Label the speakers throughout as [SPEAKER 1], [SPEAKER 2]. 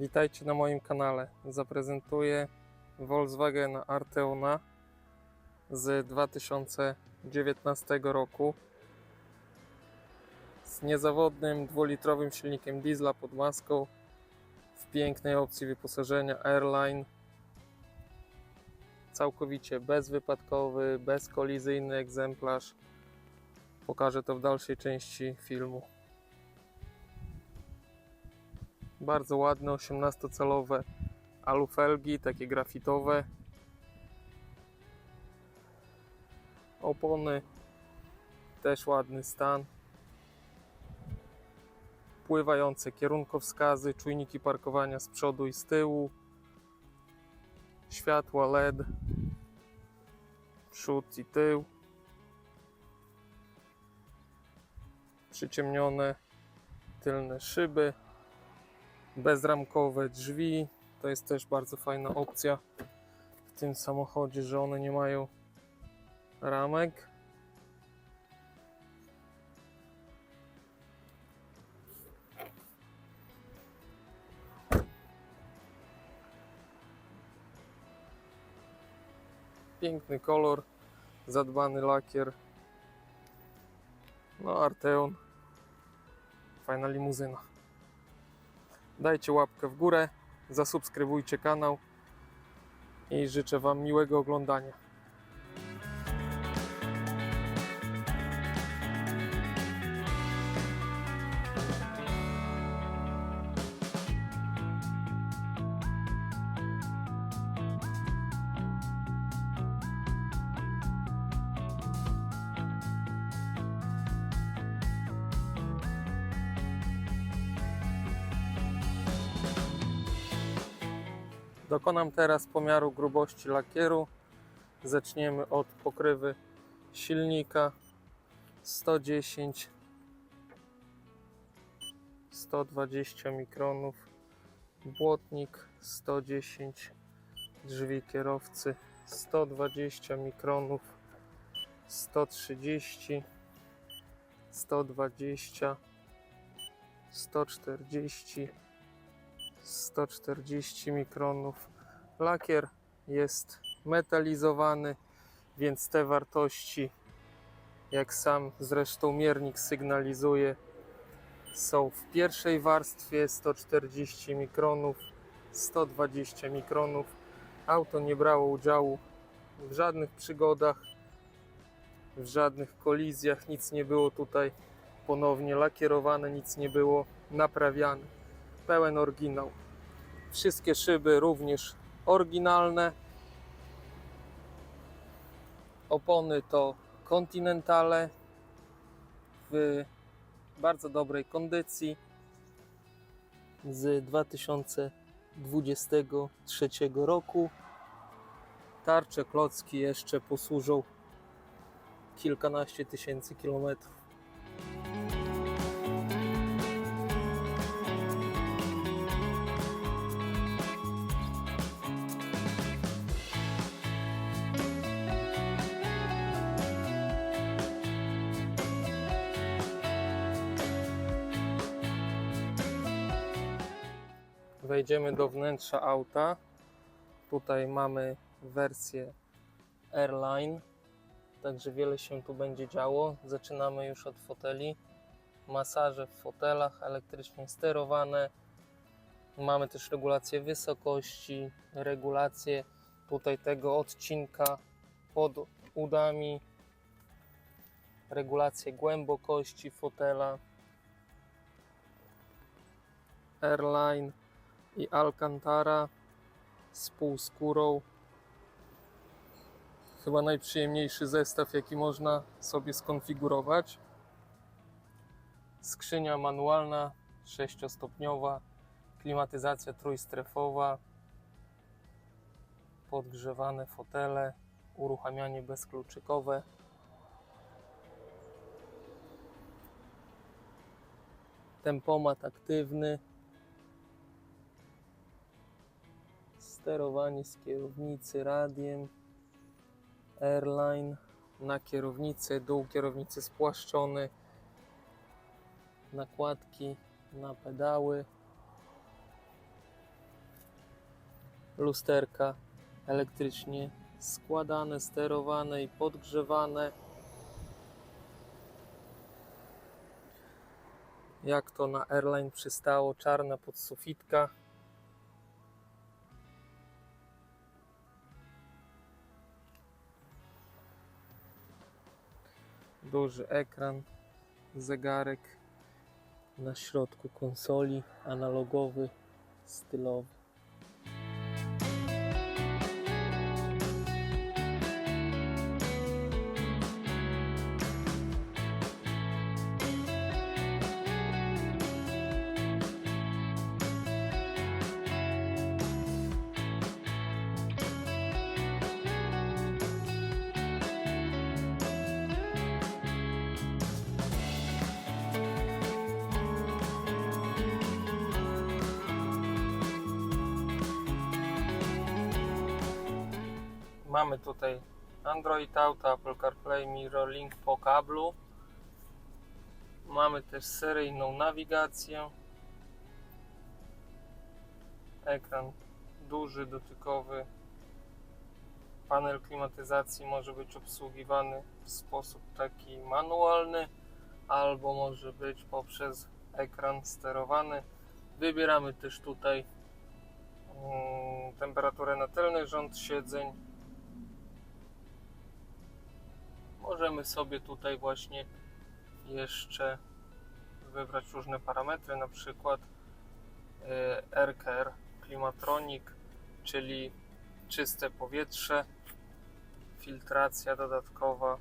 [SPEAKER 1] Witajcie na moim kanale. Zaprezentuję Volkswagen Arteona z 2019 roku z niezawodnym dwulitrowym silnikiem diesla pod maską w pięknej opcji wyposażenia Airline całkowicie bezwypadkowy, bezkolizyjny egzemplarz. Pokażę to w dalszej części filmu. Bardzo ładne 18-calowe alufelgi, takie grafitowe. Opony też ładny stan. Pływające kierunkowskazy, czujniki parkowania z przodu i z tyłu. Światła LED. Przód i tył. Przyciemnione tylne szyby bezramkowe drzwi. To jest też bardzo fajna opcja w tym samochodzie, że one nie mają ramek. Piękny kolor, zadbany lakier. No, Arteon. Fajna limuzyna. Dajcie łapkę w górę, zasubskrybujcie kanał i życzę Wam miłego oglądania. Dokonam teraz pomiaru grubości lakieru. Zaczniemy od pokrywy silnika. 110 120 mikronów. Błotnik. 110 drzwi kierowcy. 120 mikronów. 130 120 140 140 mikronów. Lakier jest metalizowany, więc te wartości, jak sam zresztą miernik sygnalizuje, są w pierwszej warstwie 140 mikronów, 120 mikronów. Auto nie brało udziału w żadnych przygodach, w żadnych kolizjach, nic nie było tutaj ponownie lakierowane, nic nie było naprawiane pełen oryginał. Wszystkie szyby również oryginalne. Opony to Continentale w bardzo dobrej kondycji z 2023 roku. Tarcze klocki jeszcze posłużą kilkanaście tysięcy kilometrów. Wejdziemy do wnętrza auta. Tutaj mamy wersję Airline, także wiele się tu będzie działo. Zaczynamy już od foteli. Masaże w fotelach elektrycznie sterowane. Mamy też regulację wysokości, regulację tutaj tego odcinka pod udami, regulację głębokości fotela. Airline i Alcantara z półskórą. Chyba najprzyjemniejszy zestaw, jaki można sobie skonfigurować. Skrzynia manualna, sześciostopniowa, klimatyzacja trójstrefowa, podgrzewane fotele, uruchamianie bezkluczykowe. Tempomat aktywny, sterowanie z kierownicy radiem, airline na kierownicę, dół kierownicy spłaszczony, nakładki na pedały, lusterka elektrycznie składane, sterowane i podgrzewane. Jak to na Airline przystało, czarna podsufitka. Duży ekran, zegarek na środku konsoli, analogowy, stylowy. Mamy tutaj Android Auto, Apple CarPlay, MirrorLink po kablu. Mamy też seryjną nawigację. Ekran duży, dotykowy. Panel klimatyzacji może być obsługiwany w sposób taki manualny, albo może być poprzez ekran sterowany. Wybieramy też tutaj mm, temperaturę na tylny rząd siedzeń. Możemy sobie tutaj właśnie jeszcze wybrać różne parametry, na przykład e, RKR Climatronic, czyli czyste powietrze, filtracja dodatkowa,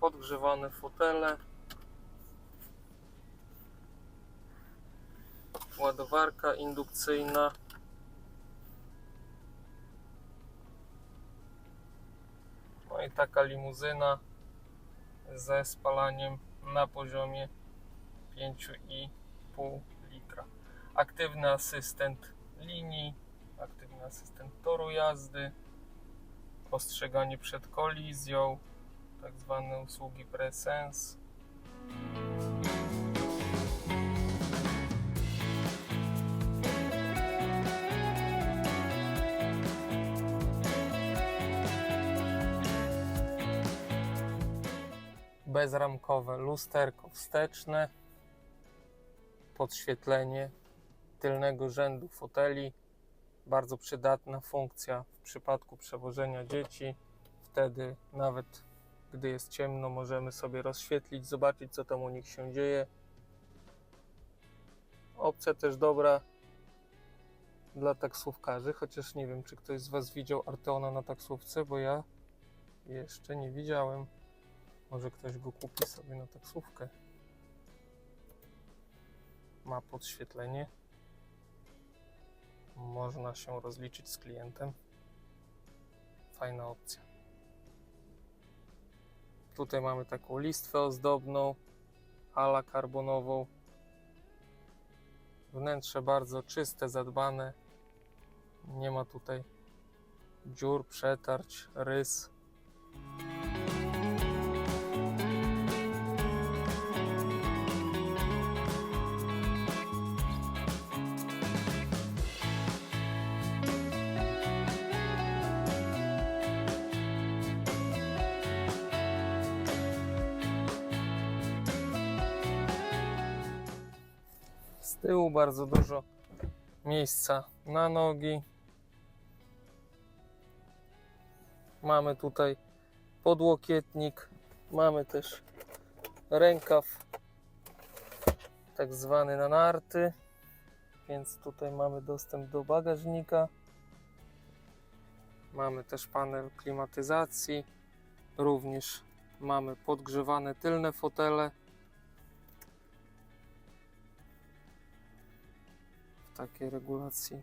[SPEAKER 1] podgrzewane fotele, ładowarka indukcyjna. No i taka limuzyna ze spalaniem na poziomie 5,5 litra. Aktywny asystent linii, aktywny asystent toru jazdy, ostrzeganie przed kolizją, tak zwane usługi presens. Bezramkowe lusterko wsteczne, podświetlenie tylnego rzędu foteli. Bardzo przydatna funkcja w przypadku przewożenia dzieci. Wtedy nawet gdy jest ciemno, możemy sobie rozświetlić, zobaczyć co tam u nich się dzieje. Opcja też dobra dla taksówkarzy, chociaż nie wiem, czy ktoś z Was widział Arteona na taksówce, bo ja jeszcze nie widziałem. Może ktoś go kupi sobie na taksówkę. Ma podświetlenie. Można się rozliczyć z klientem. Fajna opcja. Tutaj mamy taką listwę ozdobną, ala karbonową. Wnętrze bardzo czyste, zadbane. Nie ma tutaj dziur, przetarć, rys. Tyłu bardzo dużo miejsca na nogi. Mamy tutaj podłokietnik, mamy też rękaw tak zwany na narty, więc tutaj mamy dostęp do bagażnika. Mamy też panel klimatyzacji, również mamy podgrzewane tylne fotele. Takiej regulacji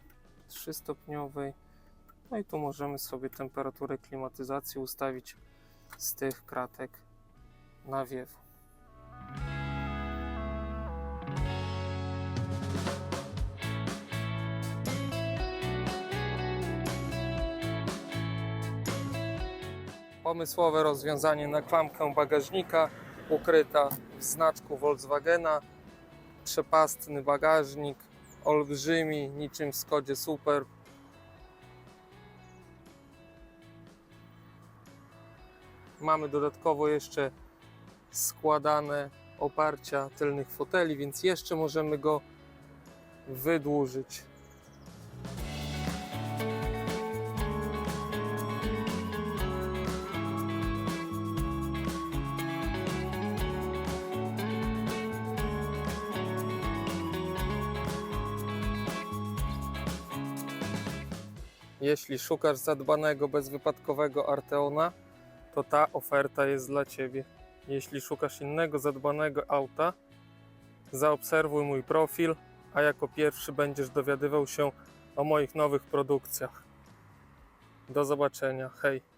[SPEAKER 1] 3-stopniowej. No i tu możemy sobie temperaturę klimatyzacji ustawić z tych kratek nawiewu. Pomysłowe rozwiązanie na klamkę bagażnika ukryta w znaczku Volkswagena. Przepastny bagażnik, olbrzymi, niczym w Skodzie Super. Mamy dodatkowo jeszcze składane oparcia tylnych foteli, więc jeszcze możemy go wydłużyć. Jeśli szukasz zadbanego, bezwypadkowego Arteona, to ta oferta jest dla Ciebie. Jeśli szukasz innego zadbanego auta, zaobserwuj mój profil, a jako pierwszy będziesz dowiadywał się o moich nowych produkcjach. Do zobaczenia. Hej!